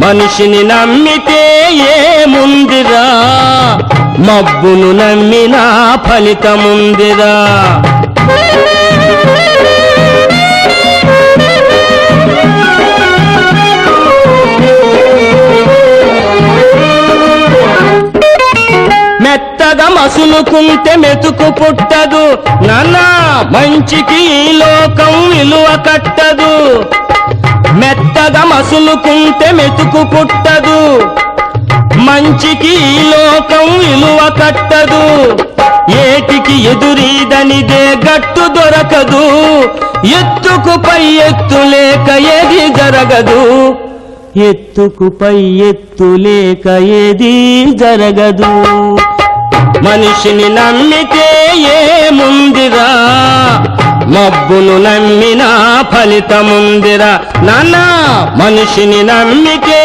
మనిషిని నమ్మితే ఏముందిరా? మబ్బును నమ్మినా ఫలితముందిరా? మెత్తగా మసులుకుంటే మెతుకు పుట్టదు. నన్నా మంచికి ఈ లోకం విలువ కట్టదు. మెత్తగా మసులుకుంటే మెతుకు పుట్టదు. మంచికి ఈ లోకం విలువ కట్టదు. ఏటికి ఎదురీదనిదే గట్టు దొరకదు. ఎత్తుకు పై ఎత్తు లేక ఏది జరగదు. ఎత్తుకు పై ఎత్తు లేక ఏది జరగదు. మనిషిని నమ్మితే ఏముంది మబ్బును నమ్మినా ఫలితముందిరా. నానా మనిషిని నమ్మితే